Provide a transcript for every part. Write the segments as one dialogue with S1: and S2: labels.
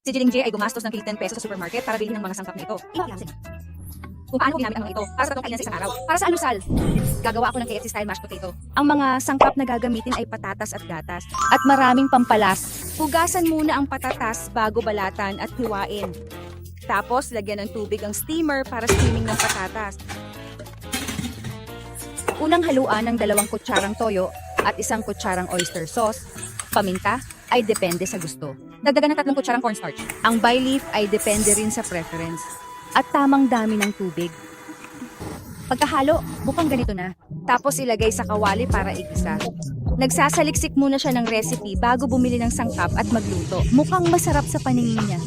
S1: Si Jiling J ay gumastos ng 10 pesos sa supermarket para bilhin ng mga sangkap na ito. Iwaklasin. Kung paano ginamit ang mga ito para sa tatlong kainan sa isang araw. Para sa almusal, gagawa ako ng KFC style mashed potato. Ang mga sangkap na gagamitin ay patatas at gatas. At maraming pampalas. Hugasan muna ang patatas bago balatan at hiwain. Tapos, lagyan ng tubig ang steamer para steaming ng patatas. Unang haluan ng dalawang kutsarang toyo at isang kutsarang oyster sauce. Paminta ay depende sa gusto. Dagdagan ng tatlong kutsarang cornstarch. Ang bay leaf ay depende rin sa preference. At tamang dami ng tubig. Pagkahalo, mukhang ganito na. Tapos ilagay sa kawali para igisa. Nagsasaliksik muna siya ng recipe bago bumili ng sangkap at magluto. Mukhang masarap sa paningin niya.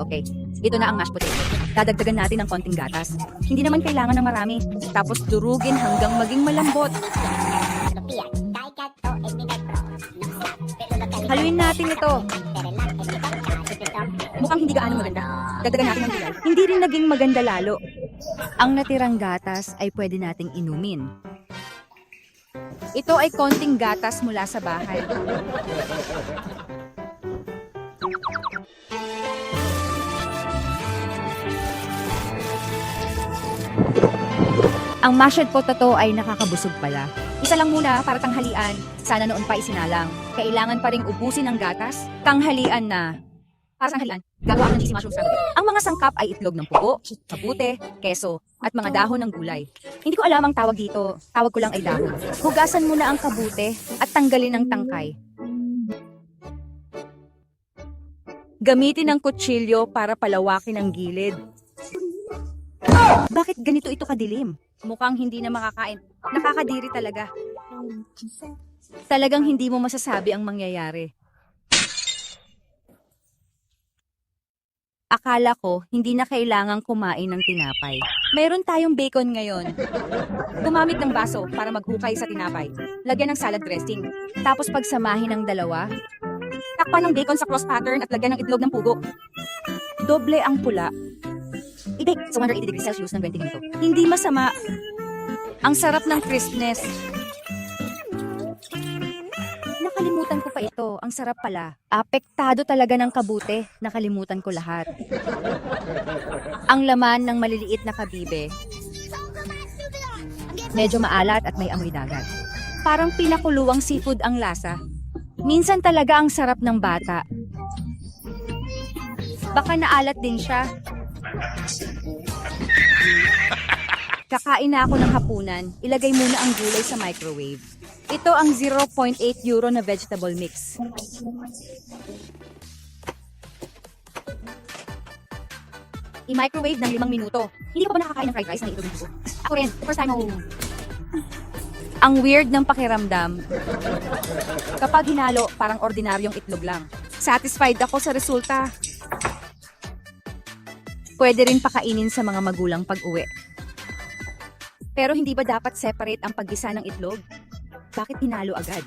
S1: Okay, ito na ang mashed potato. Dadagdagan natin ng konting gatas. Hindi naman kailangan ng marami. Tapos durugin hanggang maging malambot. Haluin natin ito. Mukhang hindi gaano maganda. Dagdagan natin ng gulay. Hindi rin naging maganda lalo. Ang natirang gatas ay pwede nating inumin. Ito ay konting gatas mula sa bahay. Ang mashed potato ay nakakabusog pala. Isa lang muna para tanghalian. Sana noon pa isinalang. Kailangan pa ring ubusin ang gatas. Tanghalian na. Para tanghalian, gagawa ng cheesy mushroom salad. Ang mga sangkap ay itlog ng pugo, kabute, keso, at mga dahon ng gulay. Hindi ko alam ang tawag dito. Tawag ko lang ay dahon. Hugasan muna ang kabute at tanggalin ang tangkay. Gamitin ang kutsilyo para palawakin ang gilid. Bakit ganito ito kadilim? Mukhang hindi na makakain. Nakakadiri talaga. Talagang hindi mo masasabi ang mangyayari. Akala ko, hindi na kailangang kumain ng tinapay. Meron tayong bacon ngayon. Gumamit ng baso para maghukay sa tinapay. Lagyan ng salad dressing. Tapos pagsamahin ng dalawa, takpan ng bacon sa cross pattern at lagyan ng itlog ng pugo. Doble ang pula. I-bake sa 180 degrees Celsius ng 20 minuto. Hindi masama. Ang sarap ng crispness. Nakalimutan ko pa ito. Ang sarap pala. Apektado talaga ng kabute. Nakalimutan ko lahat. Ang laman ng maliliit na kabibe. Medyo maalat at may amoy dagat. Parang pinakuluwang seafood ang lasa. Minsan talaga ang sarap ng bata. Baka naalat din siya. Kakain na ako ng hapunan. Ilagay muna ang gulay sa microwave. Ito ang 0.8 euro na vegetable mix. I-microwave ng limang minuto. Hindi ko ba nakakain ng fried rice na ito dito? Ako rin. First time ako. Ang weird ng pakiramdam. Kapag hinalo, parang ordinaryong itlog lang. Satisfied ako sa resulta. Pwede rin pakainin sa mga magulang pag-uwi. Pero hindi ba dapat separate ang paggisa ng itlog? Bakit hinalo agad?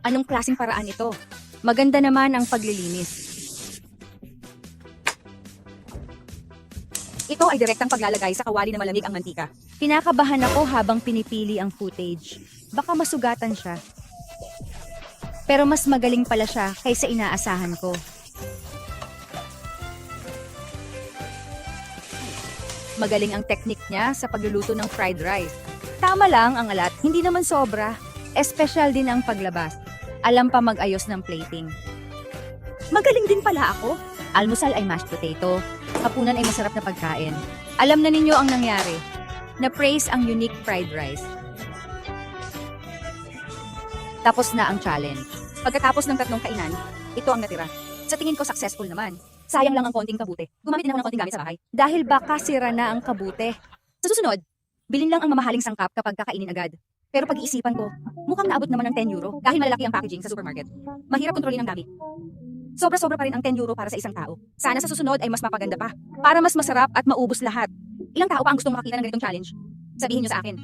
S1: Anong klaseng paraan ito? Maganda naman ang paglilinis. Ito ay direktang paglalagay sa kawali na malamig ang mantika. Kinakabahan ako habang pinipili ang footage. Baka masugatan siya. Pero mas magaling pala siya kaysa inaasahan ko. Magaling ang teknik niya sa pagluluto ng fried rice. Tama lang ang alat, hindi naman sobra. Espesyal din ang paglabas. Alam pa mag-ayos ng plating. Magaling din pala ako. Almusal ay mashed potato. Hapunan ay masarap na pagkain. Alam na ninyo ang nangyari. Na-praise ang unique fried rice. Tapos na ang challenge. Pagkatapos ng tatlong kainan, ito ang natira. Sa tingin ko successful naman. Sayang lang ang konting kabute. Gumamit din ako ng konting gamit sa bahay. Dahil baka sira na ang kabute. Sa susunod, bilhin lang ang mamahaling sangkap kapag kakainin agad. Pero pag-iisipan ko, mukhang naabot naman ng 10 euro dahil malalaki ang packaging sa supermarket. Mahirap kontrolin ang dami. Sobra-sobra pa rin ang 10 euro para sa isang tao. Sana sa susunod ay mas mapaganda pa. Para mas masarap at maubos lahat. Ilang tao pa ang gustong makakita ng ganitong challenge? Sabihin nyo sa akin.